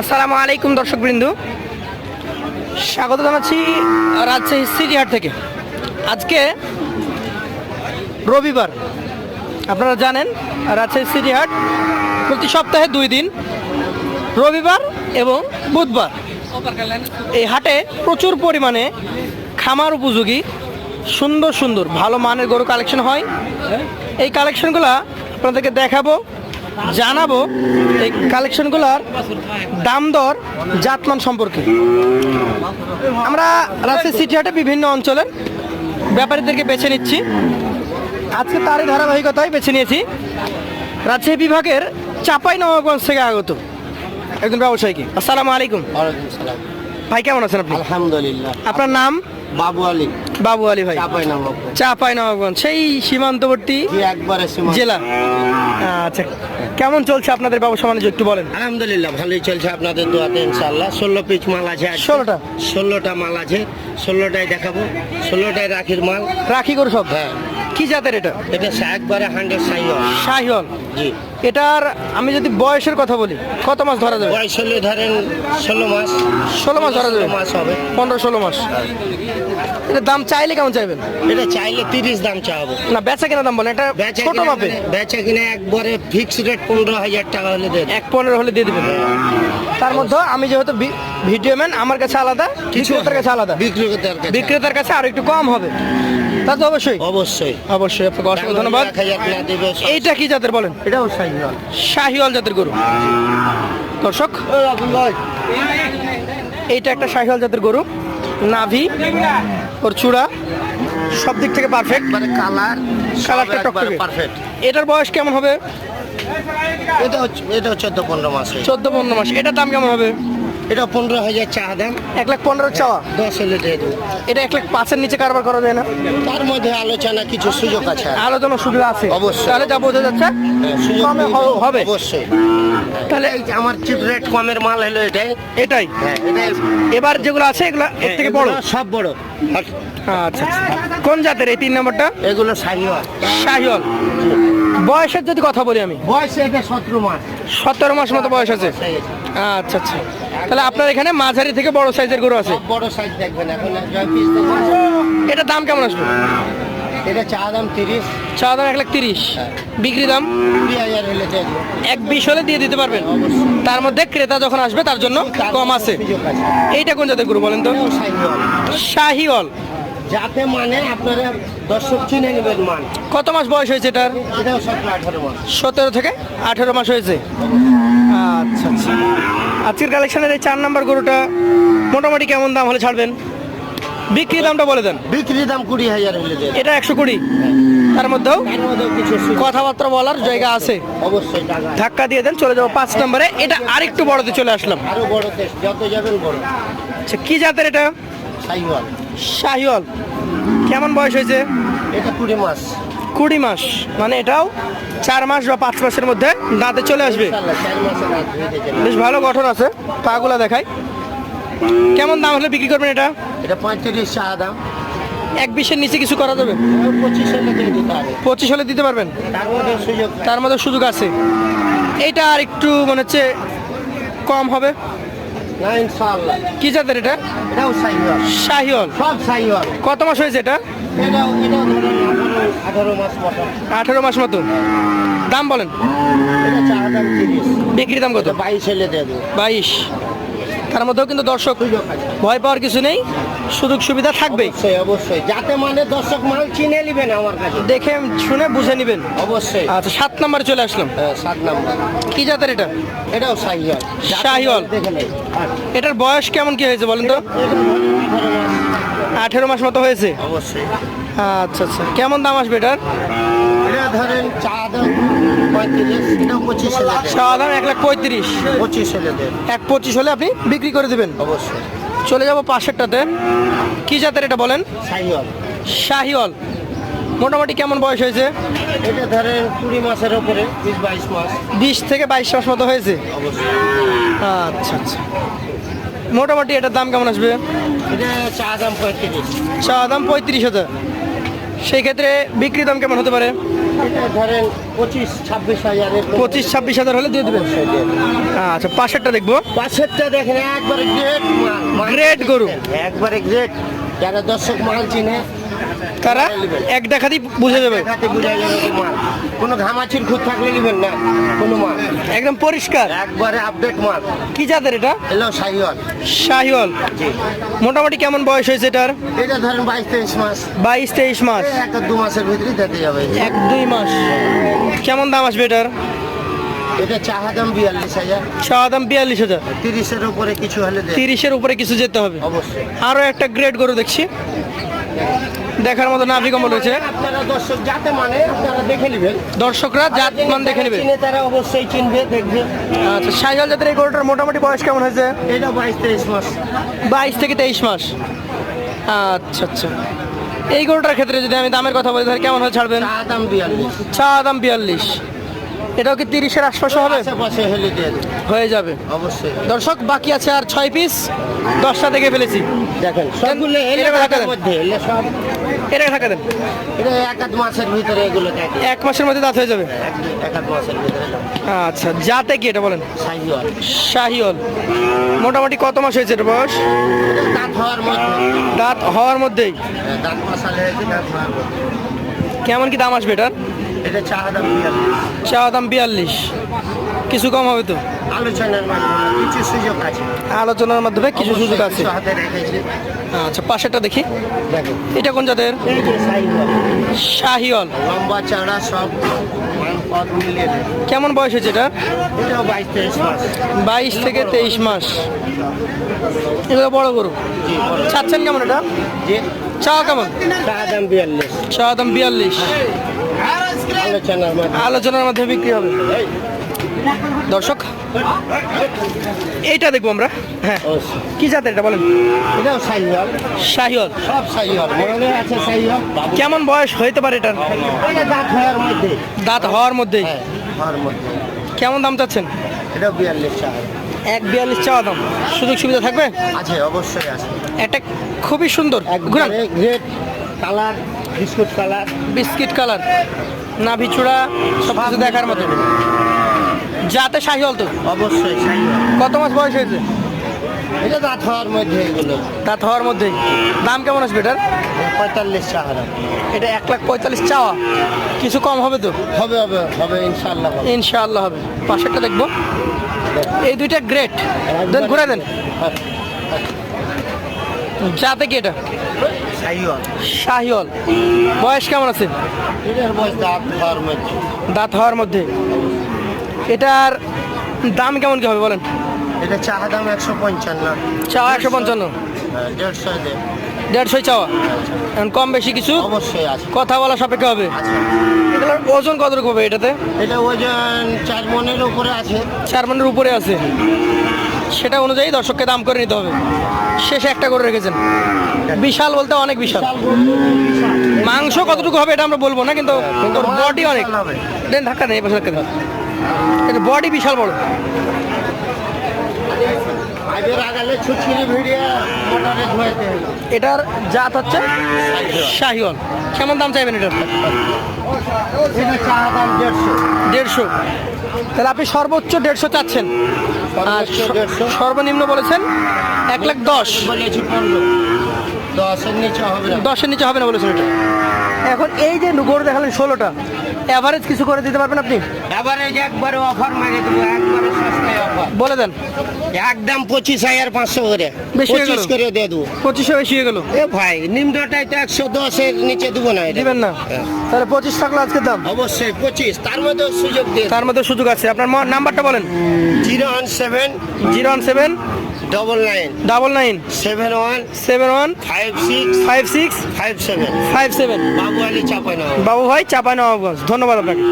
আসসালামু আলাইকুম দর্শকবৃন্দ। স্বাগত জানাচ্ছি রাজশাহী সিটিহাট থেকে। আজকে রবিবার, আপনারা জানেন রাজশাহী সিটিহাট প্রতি সপ্তাহে দুই দিন, রবিবার এবং বুধবার। এই হাটে প্রচুর পরিমাণে খামার উপযোগী, সুন্দর সুন্দর, ভালো মানের গরু কালেকশন হয়। এই কালেকশনগুলো আপনাদেরকে দেখাবো। জানাব এই কালেকশনগুলোর দাম দর জাতমান সম্পর্কে। আমরা রাজশাহী সিটি হাটে বিভিন্ন অঞ্চলের ব্যাপারীদেরকে বেছে নিচ্ছি। আজকে তারই ধারাবাহিকতায় বেছে নিয়েছি। রাজশাহী বিভাগের চাপাই নবাবগঞ্জ থেকে আগত একজন ব্যবসায়ীকে। আসসালামু আলাইকুম। ভাই কেমন আছেন আপনি? আলহামদুলিল্লাহ। আপনার নাম? বাবু আলী। বাবু আলী ভাই। চাপাই নবাবগঞ্জ সেই সীমান্তবর্তী একবারে জেলা। আচ্ছা। কেমন চলছে আপনাদের ব্যবসা বাণিজ্য একটু বলেন। আলহামদুলিল্লাহ ভালোই চলছে আপনাদের দোয়াতে ইনশাল্লাহ ষোলো পিস মাল আছে। ষোলোটা? ষোলোটা মাল আছে। ষোলোটাই দেখাবো। ষোলোটাই রাখির মাল। রাখি করে সব? হ্যাঁ। কি জাতের এটা? এটা একবারে হান্ড্রেড সাইজ শাহিওল জি। এটার আমি যদি বয়সের কথা বলি কত মাস ধরা যাবে? বয়স হলে ধরেন ষোলো মাস। ষোলো মাস ধরা যাবে? মাস হবে। পনেরো ষোলো মাস। এটা দাম চাইলে কেমন চাইবেন? এটা চাইলে তিরিশ দাম চাওয়াবো। না বেচা কেনা দাম বলেন এটা ছোট মাপে মানে- বেচা কিনা একবারে ফিক্স রেট পনেরো হাজার টাকা হলে দেন এক পনেরো হলে দিয়ে দেবেন। তার মধ্যে আমি যেহেতু ভিডিও ম্যান আমার কাছে আলাদা বিক্রেতার কাছে আলাদা। বিক্রেতার কাছে। বিক্রেতার কাছে আর একটু কম হবে। তা তো অবশ্যই। অবশ্যই। অবশ্যই আপনাকে অসংখ্য ধন্যবাদ। এইটা কি জাতের বলেন? এটাও সাইজ শাহিওয়াল জাতের গরু। দর্শক এইটা একটা শাহিওয়াল জাতের গরু। নাভি ওর চূড়া সব দিক থেকে পারফেক্ট মানে কালার কালারটা টকটকে। পারফেক্ট এটার বয়স কেমন হবে? এটা হচ্ছে এটা চোদ্দ পনেরো মাস। চোদ্দ পনেরো মাস। এটার দাম কেমন হবে? এটা পনেরো হাজার চা দাম এক লাখ পনেরো চাওয়া দশ হলে দিয়ে দেবো। এটা এক লাখ পাঁচের নিচে কারবার করা যায় না? তার মধ্যে আলোচনা কিছু সুযোগ আছে। আলোচনা সুযোগ আছে। অবশ্যই। তাহলে যা বোঝা যাচ্ছে হ্যাঁ, কমে হবে। অবশ্যই। তাহলে এই যে আমার চিপ রেট কমের মাল হলো এটাই। এটাই। হ্যাঁ এটাই। এবার যেগুলো আছে এগুলো এর থেকে বড়। সব বড়। আচ্ছা আচ্ছা। কোন জাতের এই তিন নম্বরটা? এগুলো সাইওয়াল শাহিওয়াল। বয়সের যদি কথা বলি আমি। বয়স এটা সতেরো মাস। সতেরো মাস মতো বয়স আছে। আচ্ছা আচ্ছা। তাহলে আপনার এখানে মাঝারি থেকে বড় সাইজের গরু আছে? বড় সাইজ দেখবেন এখন এটার দাম কেমন আসবে? এটা চা দাম তিরিশ। চা দাম এক লাখ তিরিশ। বিক্রি দাম? এক বিশ হলে দিয়ে দিতে পারবেন? তার মধ্যে ক্রেতা যখন আসবে তার জন্য কম আছে। এইটা কোন জাতের গরু বলেন তো? সাইওয়াল শাহিওয়াল। যাতে মানে আপনারা দর্শক চিনে নেবেন মান। কত মাস বয়স হয়েছে এটার? এটাও সতেরো আঠারো মাস। সতেরো থেকে আঠেরো মাস হয়েছে? আচ্ছা আচ্ছা। আজকের কালেকশনের এই চার নাম্বার গরুটা মোটামুটি কেমন দাম হলে ছাড়বেন? বিক্রি দামটা বলে দেন। বিক্রি দাম কুড়ি হাজার এটা একশো কুড়ি? তার মধ্যেও কথাবার্তা বলার জায়গা আছে। অবশ্যই ধাক্কা দিয়ে দেন চলে যাব পাঁচ নম্বরে। এটা আরেকটু বড়তে চলে আসলাম। আরও বড় দেশ যত যাবেন বড়। আচ্ছা কি জাতের এটা? সাইওয়াল শাহিওয়াল। কেমন বয়স হয়েছে? এটা কুড়ি মাস। কুড়ি মাস। মানে এটাও চার মাস বা পাঁচ মাসের মধ্যে দাঁতে চলে আসবে। বেশ ভালো গঠন আছে। পাগুলা দেখাই। কেমন দাম হলে বিক্রি করবেন এটা? এটা পঁয়ত্রিশ চা দাম। এক বিশের নিচে কিছু করা যাবে? পঁচিশ হলে দিতে পারবেন? তার মধ্যে সুযোগ আছে। এইটা আর একটু মনে হচ্ছে কম হবে। না ইনশাআল্লাহ। কি জাতের এটা? এটাও সব কত মাস হয়েছে এটা? এটাও এটাও ধরুন আঠারো মাস মতো। মাস মতো। দাম বলেন। এটা চা দাম বিক্রি দাম কত? এটা বাইশ হলে দেবো। তার মধ্যেও কিন্তু দর্শক ভয় পাওয়ার কিছু নেই। সুযোগ সুবিধা থাকবেই। অবশ্যই অবশ্যই। যাতে মানে দর্শক মাল চিনে নেবেন আমার কাছে। দেখে শুনে বুঝে নেবেন। অবশ্যই। আচ্ছা সাত নম্বরে চলে আসলাম। হ্যাঁ, সাত নাম্বার। কি জাতের এটা? এটাও শাহিওয়াল। দেখে এটার বয়স কেমন কি হয়েছে বলেন তো? আঠারো মাস। মতো হয়েছে। অবশ্যই। আচ্ছা আচ্ছা। কেমন দাম আসবে এটার? এটা ধরেন চা পঁয়ত্রিশ পঁচিশ। এক লাখ পঁয়ত্রিশ। পঁচিশ হলে দেন এক পঁচিশ হলে আপনি বিক্রি করে দেবেন। অবশ্যই। চলে যাব পাশেরটাতে। কি জাতের এটা বলেন? শাহিওয়াল। মোটামুটি কেমন বয়স হয়েছে? এটা ধরেন কুড়ি মাসের ওপরে বিশ বাইশ মাস। বিশ থেকে বাইশ মাস মতো হয়েছে? আচ্ছা আচ্ছা। মোটামুটি এটার দাম কেমন আসবে? এটা চা দাম পঁয়ত্রিশ। চাওয়া দাম পঁয়ত্রিশ হাজার। সেই ক্ষেত্রে বিক্রি দাম কেমন হতে পারে? ধরেন পঁচিশ ছাব্বিশ হাজারের পঁচিশ ছাব্বিশ হাজার হলে দিয়ে দেবেন? আচ্ছা পাশেরটা দেখব। পাশেরটা দেখেন একবারে গ্রেট মাল গরু। একবারে গ্রেট যারা দর্শক মাল চিনে তারা এক দেখাতেই বুঝে যাবে। কোনো ঘামাচির খুঁত থাকলে নেবেন না কোনো মাল। একদম পরিষ্কার। একবারে আপডেট মাল। কি জাতের এটা? এলো সাইওয়াল শাহিওয়াল। মোটামুটি কেমন বয়স হয়েছে এটার? এটা ধরেন বাইশ তেইশ মাস। বাইশ তেইশ মাস। একটা দু মাসের ভিতরে দিতে যাবে এক দুই মাস। কেমন দাম আসবে এটার? এটা চাহা দাম বিয়াল্লিশ হাজার। দাম বিয়াল্লিশ হাজার। তিরিশের উপরে কিছু হলে তিরিশের উপরে কিছু যেতে হবে। অবশ্যই। আরও একটা গ্রেড গরু দেখছি। দেখার মতো নাভি কম্বল রয়েছে। আপনারা দর্শক যাতে মানে আপনারা দেখে নেবেন। দর্শকরা জাত মান দেখে নেবে। চিনে তারা অবশ্যই চিনবে দেখবে। আচ্ছা শাহিওয়াল জাতের এই গরুটার মোটামুটি বয়স কেমন হয়েছে? এটা বাইশ তেইশ মাস। বাইশ থেকে তেইশ মাস। আচ্ছা আচ্ছা। এই গরুটার ক্ষেত্রে যদি আমি দামের কথা বলি তাহলে কেমন হয়ে ছাড়বেন? দাম বিয়াল্লিশ। চা দাম বিয়াল্লিশ। এটাও কি তিরিশের আশপাশে হবে? হয়ে যাবে। অবশ্যই। দর্শক বাকি আছে আর ছয় পিস। দশটা দেখে ফেলেছি। দেখেন সবগুলো। মধ্যে এটা থাকা দেন। এটা এক আধ মাসের ভিতরে এগুলো এক মাসের মধ্যে দাঁত হয়ে যাবে? এক আধ মাসের ভিতরে আচ্ছা যাতে কি এটা বলেন? শাহিওল শাহিওল মোটামুটি কত মাস হয়েছে এটা বয়স? দাঁত হওয়ার মধ্যে। দাঁত হওয়ার মধ্যেই। হ্যাঁ, দাঁত হয়েছে দাঁত হওয়ার মধ্যে। কেমন কি দাম আসবে এটার? এটা চাহা দাম বিয়াল্লিশ। চা দাম বিয়াল্লিশ। কিছু কম হবে তো? আলোচনার মাধ্যমে কিছু সুযোগ আছে। আলোচনার মাধ্যমে কিছু সুযোগ আছে। হাতে রেখেছি। আচ্ছা পাশেরটা দেখি। এটা কোন জাতের? শাহিওল লম্বা চড়া সব মান কেমন বয়স হয়েছে এটা বাইশ থেকে তেইশ মাস। এগুলো বড় গরু। বড়। চাচ্ছেন কেমন এটা? চা কেমন? চাহা দাম বিয়াল্লিশ। চা দাম বিয়াল্লিশ। আলোচনার মাধ্যমে। বিক্রি হবে। দর্শক এইটা দেখব আমরা। হ্যাঁ। কি জাতের এটা বলেন? এটাও সব মনে আছে কেমন বয়স হইতে পারে এটার? এটা দাঁত হওয়ার মধ্যে। দাঁত হওয়ার মধ্যেই হ্যাঁ হওয়ার মধ্যে। কেমন দাম চাচ্ছেন? বিয়াল্লিশ এক বিয়াল্লিশ চাওয়া দাম। সুযোগ সুবিধা থাকবে? আছে অবশ্যই আছে। একটা খুবই সুন্দর। ঘুরান। একবারে colour biscuit colour? Biscuit colour নাভি চূড়া সব কিছু দেখার মতো। যাতে শাহিওল তো। অবশ্যই কত মাস বয়স হয়েছে? এটা দাঁত হওয়ার মধ্যে এগুলো। দাঁত হওয়ার মধ্যেই দাম কেমন আসবে এটার পঁয়তাল্লিশ দাম। এটা এক লাখ পঁয়তাল্লিশ চাওয়া। কিছু কম হবে তো? হবে হবে হবে ইনশাল্লাহ হবে। ইনশাআল্লাহ হবে। পাশেরটা দেখব। এই দুইটা গ্রেট। দেন ঘুরে দেন। হ্যাঁ, যাতে কি এটা? শাহিওল বয়স কেমন আছে? দাঁত হওয়ার মধ্যে। এটার দাম কেমন কি হবে বলেন? এটা চাহা দাম একশো পঞ্চান্ন। চাওয়া একশো পঞ্চান্ন? হ্যাঁ, দেড়শো দেড়শোই চাওয়া? এখন কম বেশি কিছু? অবশ্যই আছে। কথা বলা সাপেক্ষে হবে? আছে এগুলোর ওজন কতটুকু হবে এটাতে? এটা ওজন চার মনের উপরে আছে। চার মানের উপরে আছে। সেটা অনুযায়ী দর্শককে দাম করে নিতে হবে। শেষে একটা করে রেখেছেন। বিশাল বলতে অনেক বিশাল। মাংস কতটুকু হবে এটা আমরা বলব না কিন্তু বডি অনেক। দেন ধাক্কা নেই পাশে ধাক্কা দেন। এটা বডি বিশাল বড়। এটার জাত হচ্ছে শাহিওয়াল। কেমন দাম চাইবেন এটার? দেড়শো। তাহলে আপনি সর্বোচ্চ দেড়শো চাচ্ছেন। আর সর্বনিম্ন বলেছেন এক লাখ দশ। বলেছি পনেরো দশের নিচে হবে না। দশের নিচে হবে না বলেছেন এটা। এখন এই যে গরু দেখালেন ষোলোটা অ্যাভারেজ কিছু করে দিতে পারবেন আপনি? এবারে যে একবারে অফার মারে দেবো একবারে সস্তায় অফার বলে দেন। একদম পঁচিশ হাজার পাঁচশো করে। পঁচিশ করে দিয়ে দেবো। পঁচিশে বেশি হয়ে গেল? এ ভাই নিম্নটাই তো একশো দশের নিচে দেবো না। দিবেন না? হ্যাঁ। তাহলে পঁচিশ থাকল আজকের দাম? অবশ্যই পঁচিশ। তার মধ্যে সুযোগ দিয়ে তার মধ্যে সুযোগ আছে। আপনার নাম্বারটা বলেন। Zero one seven zero one seven double nine double nine seven one seven one five six five six five seven five seven Babu Ali Chapai বাবু ভাই চাপাই নবাবগঞ্জ ধন্যবাদ আপনাকে।